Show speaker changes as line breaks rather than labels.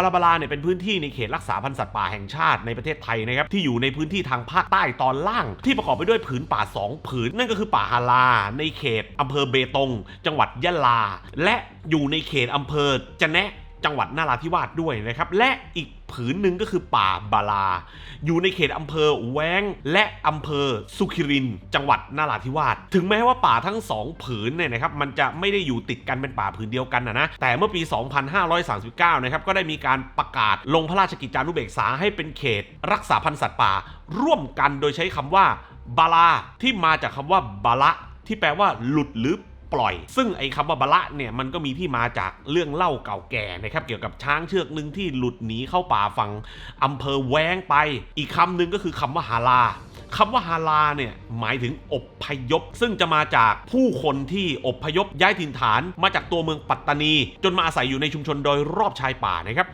ฮาราบาลาเนี่ยเป็นพื้นที่ในเขตรักษาพันธุ์สัตว์ป่าแห่งชาติในประเทศไทยนะครับที่อยู่ในพื้นที่ทางภาคใต้ตอนล่าง ที่ประกอบไปด้วยผืนป่า 2 ผืน นั่นก็คือป่าฮาราในเขตอำเภอเบตง จังหวัดยะลา และอยู่ในเขตอำเภอจะแนะ จังหวัดนาราธิวาสด้วยนะครับ และอีกผืนหนึ่งก็คือป่าบาลา อยู่ในเขตอำเภอแว้งและอำเภอสุขิริน จังหวัดนาราธิวาสถึงแม้ว่าป่าทั้งสองผืนเนี่ยนะครับมันจะไม่ได้อยู่ติดกันเป็นป่าผืนเดียวกันนะนะแต่เมื่อปี 2539 นะครับก็ได้มีการประกาศลงพระราชกิจจานุเบกษาให้เป็นเขต รักษาพันธุ์สัตว์ป่า ร่วมกันโดยใช้คำว่าบาลาที่มาจากคำว่าบาละที่แปลว่าหลุดหรือ ปล่อย ซึ่งไอ้คำว่าบละเนี่ยมันก็มีที่มาจากเรื่องเล่าเก่าแก่นะครับเกี่ยวกับช้างเชือกหนึ่งที่หลุดหนีเข้าป่าฝั่งอำเภอแว้งไป อีกคำหนึ่งก็คือคำว่าฮาลาคำว่าฮาลาเนี่ยหมายถึงอบพยพ ซึ่งจะมาจากผู้คนที่อบพยพย้ายถิ่นฐานมาจากตัวเมืองปัตตานี จนมาอาศัยอยู่ในชุมชนโดยรอบชายป่านะครับ